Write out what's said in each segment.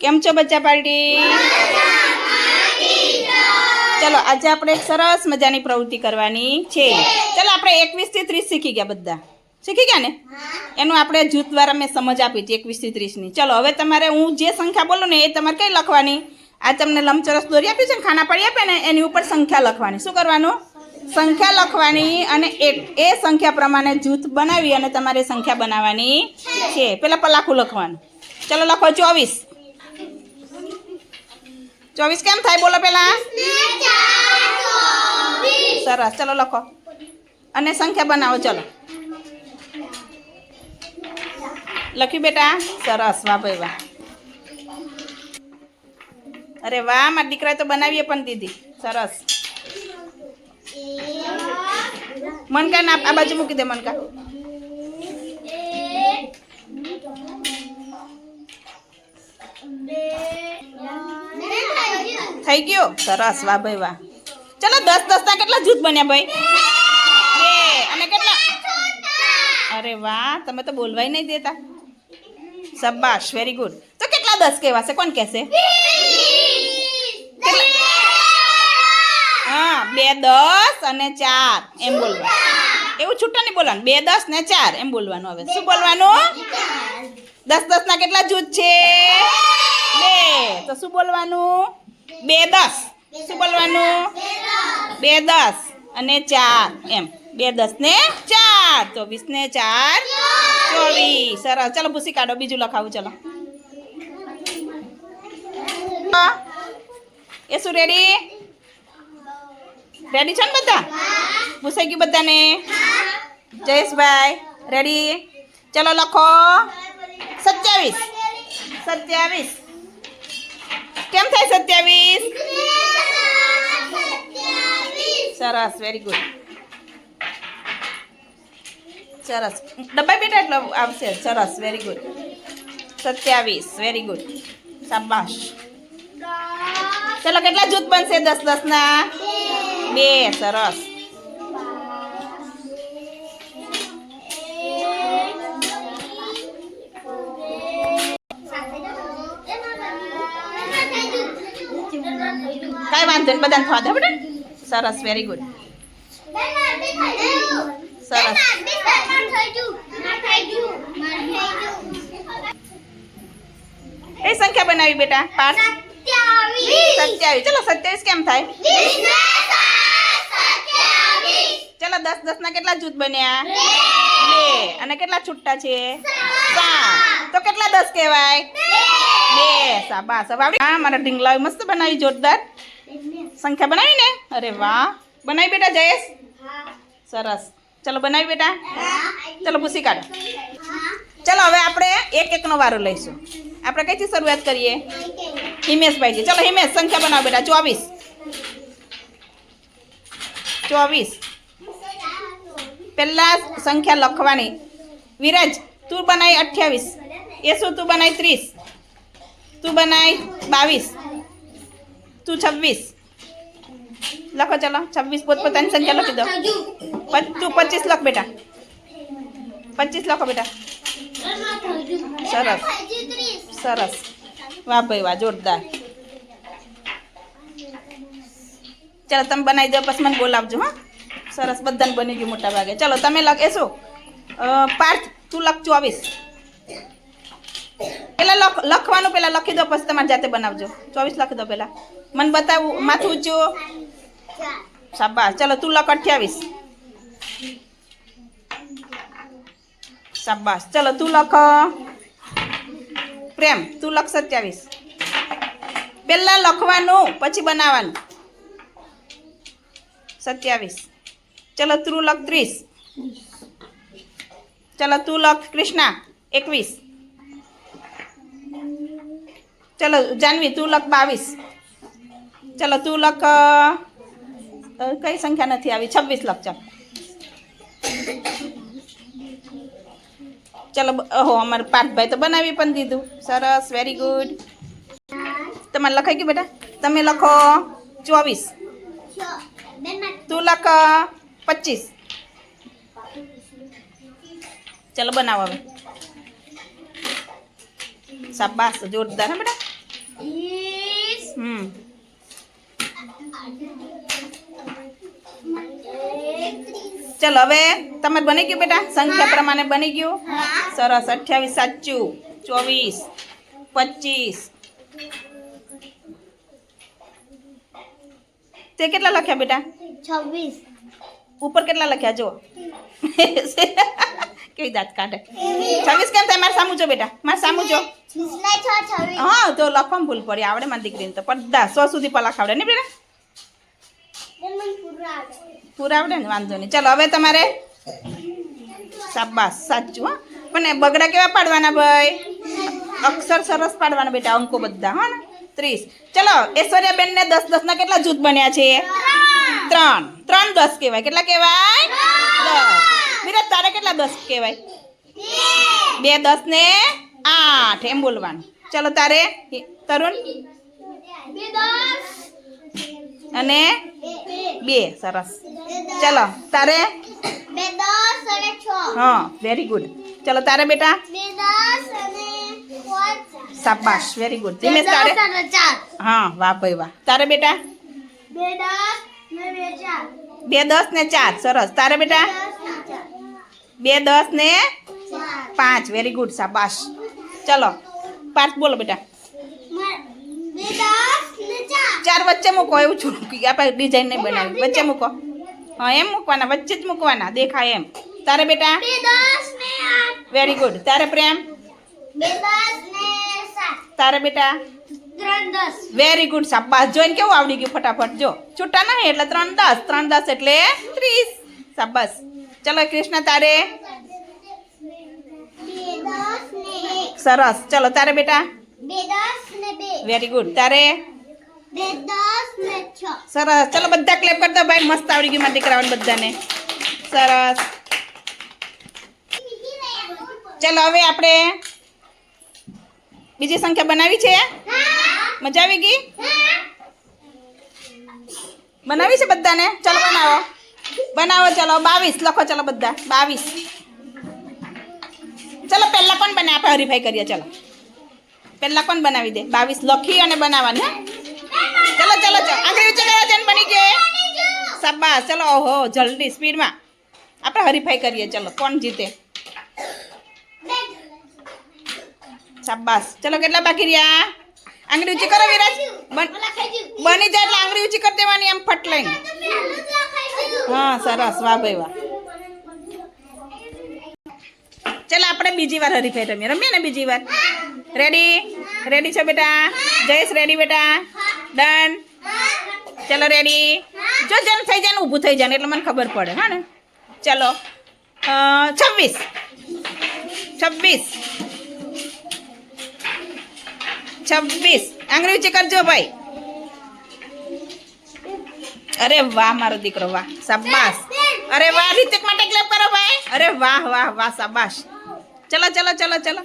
કેમ છો બચ્ચા પાર્ટી? ચલો, આજે આપણે એક સરસ મજાની પ્રવૃત્તિ કરવાની છે. ચલો, આપણે એકવીસથી ત્રીસ શીખી ગયા બધા. શીખી ગયા ને? એનું આપણે જૂથ દ્વારા મેં સમજ આપી હતી, એકવીસથી ત્રીસની ચલો, હવે તમારે હું જે સંખ્યા બોલું ને એ તમારે કઈ લખવાની? આ તમને લંબચોરસ દોરી આપ્યું છે ને, ખાના પડી આપે ને, એની ઉપર સંખ્યા લખવાની. શું કરવાનું? સંખ્યા લખવાની અને એ સંખ્યા પ્રમાણે જૂથ બનાવી અને તમારે સંખ્યા બનાવવાની છે. પેલા પલાખું લખવાનું. ચલો, લખો ચોવીસ. ચોવીસ કેમ થાય? બોલો પેલા. સરસ. ચલો લખો. અને સંખ્યા બનાવો. ચલો. લખ્યું બેટા? સરસ. વાહ ભાઈ વાહ. અરે વાહ, મારા દીકરાએ તો બનાવીએ પણ દીદી સરસ. મનકા ના આ બાજુ મૂકી દે મનકા. થઈ ગયો? સરસ, વાહ ભાઈ, વાહ. ચલો, દસ દસ ના કેટલા જૂથ બન્યા ભાઈ? અને કેટલા? અરે વાહ, તમે તો બોલવાય નહીં દેતા. સબાશ વેરી ગુડ તો કેટલા દસ કહેવાશે? કોણ કહેશે? હા, બે દસ અને ચાર. એમ બોલવા એવું છૂટા નહીં બોલવાનું. બે દસ ને ચાર. એમ બોલવાનું હવે. શું બોલવાનું? દસ દસ ના કેટલા જૂથ છે? બે. તો શું બોલવાનું? બે દસ. શું બોલવાનું? બે દસ અને ચાર. એમ. બે દસ ને ચાર. ચોવીસ ને ચાર. ચોવીસ. સરસ. ચાલો ભૂસી કાઢો. બીજું લખાવું. ચલો. એ શું રેડી રેડી છે ને બધા? ભૂસાઈ ગયું બધાને? જયેશભાઈ રેડી ચલો લખો. સત્યાવીસ. સત્યાવીસ. કેમ થાય સત્યાવીસ? સરસ વેરી ગુડ સરસ. ડબ્બા બેટા એટલે આવશે. સરસ વેરી ગુડ સત્યાવીસ વેરી ગુડ શાબાશ. ચલો કેટલા જૂથ બનશે? દસ દસ ના? બે સરસ. કાંઈ વાંધો નહીં બધાને થવા દે બેટા. સરસ વેરી ગુડ સરસ. એ સંખ્યા બનાવી બેટા પાંચ સત્યાવીસ. ચલો સત્યાવીસ કેમ થાય? ચલો દસ દસ ના કેટલા જૂથ બન્યા? બે. અને કેટલા છૂટા છે? સાત. તો કેટલા દસ કહેવાય? બે. સાબાસ. હવે હા મારા ઢીંગલાવી મસ્ત બનાવી જોરદાર. સંખ્યા બનાવી ને? અરે વાહ. બનાવી બેટા જયેશ? સરસ. ચલો બનાવી બેટા. ચલો ભૂસી કાઢો. ચલો હવે આપણે એક એકનો વારો લઈશું. આપણે કઈથી શરૂઆત કરીએ? હિમેશભાઈજી ચલો હિમેશ સંખ્યા બનાવો બેટા. ચોવીસ. ચોવીસ. પહેલા સંખ્યા લખવાની. વિરાજ તું બનાવી અઠ્યાવીસ. યશુ તું બનાવી ત્રીસ. તું બનાવી બાવીસ. તું છવ્વીસ. લખો, ચલો. છવ્વીસ પોતપોતાની સંખ્યા લખી દો. તું પચીસ લખ, બેટા. પચીસ લખો, બેટા. સરસ. સરસ. વાહ, ભાઈ, વાહ, જોરદાર. ચાલો, તમે બનાવી દો, પછી મને બોલાવજો, હા. સરસ, બધાને બની ગયું મોટા ભાગે. ચલો, તમે લખ, એ પાર્થ, તું લખ ચોવીસ. પેલા લખ, લખવાનું પેલા લખી દો, પછી તમારે જાતે બનાવજો. ચોવીસ લખી દો પેલા. મને બતાવું, માથું ઊંચું. શાબાશ. ચલો, તું લખ અઠ્યાવીસ શાબાશ. ચલો, તું લખ. પ્રેમ, તું લખ સત્યાવીસ. પહેલાં લખવાનું, પછી બનાવવાનું. સત્યાવીસ. ચલો, તું લખ ત્રીસ. ચલો, તું લખ કૃષ્ણા, એકવીસ. ચલો, જાનવી, તું લખ બાવીસ. ચલો, તું લખ કઈ સંખ્યા નથી આવી? છવ્વીસ લખ ચાલ. ચલો ઓહો અમારે પાર્થભાઈ તો બનાવી પણ દીધું. સરસ વેરી ગુડ તમારે લખાઈ ગયું બેટા? તમે લખો ચોવીસ. તું લખ પચીસ. ચલો બનાવો હવે. શાબાશ જોરદાર હે બેટા? હમ. ચલો હવે તમારે બની ગયું બેટા? સંખ્યા પ્રમાણે બની ગયું? સરસ અઠ્યાવીસ સાચું. ચોવીસ પચીસ. તે કેટલા લખ્યા બેટા? છવ્વીસ. ઉપર કેટલા લખ્યા જો કેવી દાંત કાઢે. છવ્વીસ કેમ થાય? મારે સામું જો બેટા. મારે સામું જો. વીસને છ છવ્વીસ. હા તો લખવામાં ભૂલ પડી. આવડે મારી દીકરીને તો. બધા સો સુધી પલાખ આવડે ને બેટા? એમાં પૂરા આવે પૂરા આવડે ને વાંધો નહીં. ચલો હવે તમારે શાબાશ સાચું હા. પણ એ બગડા કેવા પાડવાના ભાઈ? અક્ષર સરસ પાડવાના બેટા અંકો બધા હા ને. ત્રીસ. ચલો ઐશ્વર્યાબેનને દસ દસ ના કેટલા જૂથ બન્યા છે? ત્રણ. ત્રણ દસ કહેવાય. કેટલા કહેવાય? દસ. વિરાટ તારે કેટલા દસ કહેવાય? બે દસ ને આઠ. એમ બોલવાનું. ચલો તારે તરુણ? અને? બે સરસ. ચલો તારે? હા વેરી ગુડ ચલો તારે બેટા? શાબાશ વેરી ગુડ ધીમે તારે? હા વાહ ભાઈ વાહ. તારે બેટા? બે દસ ને બે ચાર. સરસ. તારે બેટા? બે દસ ને પાંચ. વેરી ગુડ શાબાશ. ચલો પાંચ બોલો બેટા. ચાર ચાર વચ્ચે મૂકો એવું છું આપણે ડિઝાઇન નહીં બનાવી વચ્ચે મૂકો. હા એમ મૂકવાના વચ્ચે જ મૂકવાના દેખાય એમ. તારે બેટા? બે દસ ને આઠ વેરી ગુડ તારે પ્રેમ? બે દસ ને સાત તારે બેટા? ત્રણ દસ વેરી ગુડ શાબાશ. જોઈને કેવું આવડી ગયું ફટાફટ? જો. છૂટા નહીં એટલે ત્રણ દસ. ત્રણ દસ એટલે ત્રીસ. શાબાશ. ચલો કૃષ્ણ તારે? બે દસ ને એક. સરસ. ચલો તારે બેટા? બે દસ ને બે વેરી ગુડ તારે? સરસ. ચલો બધા ક્લેપ કરતા ભાઈ. મસ્ત આવડી ગયું મારા દીકરાઓને બધાને. સરસ. ચલો હવે આપણે બીજી સંખ્યા બનાવી છે? મજા આવી ગઈ? બનાવી છે બધાને? ચલો બનાવો. બનાવો, ચલો. બાવીસ. લખો, ચલો બધા. બાવીસ. ચલો, પહેલા પણ બને આપણે હરીફાઈ કરીએ. ચલો. પહેલા કોણ બનાવી દે? બાવીસ. લખી અને બનાવવાની ચલો ચલો ચલો. આગળ ઊંચી કરો જન બની ગયે શાબાશ. ચલો, ઓહો, જલ્દી, સ્પીડમાં. આપણે હરીફાઈ કરીએ. ચલો, કોણ જીતે? શાબાશ. ચલો, કેટલા બાકી રહ્યા? આંગળી ઊંચી કરો, વિરાજ. બની જાય એટલે આંગળી ઊંચી કરી દેવાની એમ ફટ લઈને હા, સરસ. વાહ, ભાઈ, વાહ. ચાલો, આપણે બીજી વાર હરીફાઈ રમીએ. રમીએ ને બીજી વાર? રેડી રેડી છો બેટા? જયેશ રેડી બેટા? ડન ચલો રેડી જો જન થઈ જાય ને ઊભું થઈ જાય એટલે મને ખબર પડે, હા ને? ચલો છવ્વીસ. છવ્વીસ. છવ્વીસ. આંગળી ઊંચી કરજો ભાઈ. અરે વાહ, મારો દીકરો, વાહ. શાબાશ. અરે વાહ, રીતિક માટે ક્લેપ કરો ભાઈ. અરે વાહ વાહ વાહ, શાબાશ. ચલો ચલો ચલો ચલો.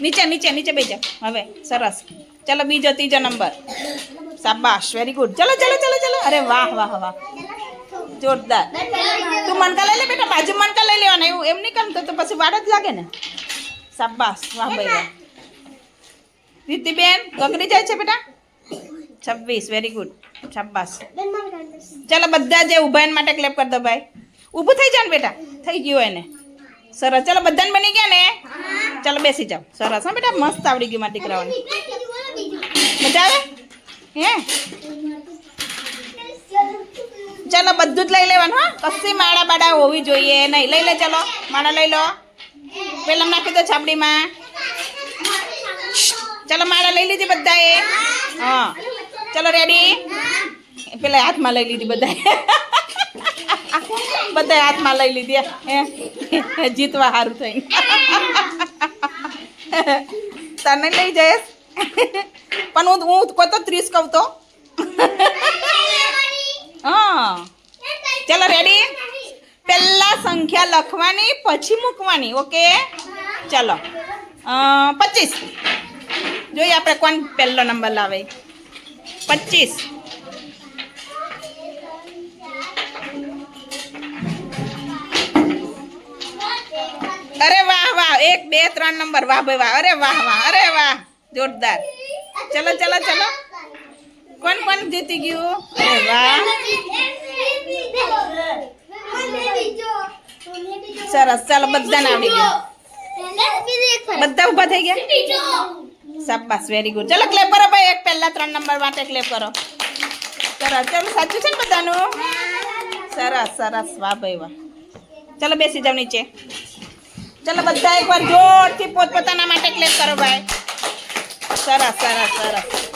નીચે નીચે નીચે બેજા હવે, સરસ. ચલો, બીજો, ત્રીજો નંબર. શાબાશ વેરી ગુડ ચલો ચલો ચલો ચલો. અરે વાહ વાહ વાહ. જોરદાર. તું મણકા લઈ લે બેટા બાજુ મણકા લઈ લેવાના. એવું, એમ નહીં કરતો તો પછી વાડ જ લાગે ને. શાબાશ, વાહ, ભાઈ, વાહ. રીતિબેન, ગગડી જાય છે બેટા? છવ્વીસ વેરી ગુડ શાબાશ. ચાલો, બધા જે ઊભા એના માટે ક્લેપ કરી દો, ભાઈ. ઊભું થઈ જાય ને બેટા. થઈ ગયું એને. સરસ. ચાલો, બધાને બની ગયા ને? ચાલો બેસી જાઓ. સરસ હા બેટા મસ્ત આવડી ગયું મારા દીકરાઓને. મજા આવે? હે? ચાલો બધું જ લઈ લેવાનું હા. કશી માળા બાળા હોવી જોઈએ નહીં. લઈ લે ચાલો. માળા લઈ લો. પેલા નાખી દો છાપડીમાં ચાલો માળા લઈ લીધી બધાએ. હા. ચાલો રેડી? પેલા હાથમાં લઈ લીધી બધાએ. બધાએ હાથમાં લઈ લીધી, હે? જીતવા સારું થઈ તને લઈ જઈશ? પણ હું હું કહો તો ત્રીસ કહું તો. હા. ચાલો રેડી પહેલા સંખ્યા લખવાની, પછી મૂકવાની ઓકે ચાલો. પચીસ. જોઈએ આપણે કોણ પહેલો નંબર લાવે. પચીસ. અરે વાહ વાહ. એક, બે, ત્રણ નંબર. વાહ, ભાઈ, વાહ. અરે વાહ વાહ. અરે વાહ. જોરદાર. ચલો ચલો ચલો. કોણ કોણ જીતી ગયું? અરે વાહ. સરસ. ચાલો, બધાને આવડી ગયું. બધા ઊભા થઈ ગયા? સાબાસ વેરી ગુડ ચલો ક્લેપ કરો ભાઈ. એક પહેલા ત્રણ નંબર માટે ક્લેપ કરો. સરસ. ચાલો, સાચું છે ને બધાનું? સરસ સરસ. વાહ, ભાઈ, વાહ. ચલો, બેસી જાવ નીચે. ચલો બધા એકવાર જોરથી પોતપોતાના માટે ક્લેપ કરો ભાઈ. સરસ સરસ સરસ.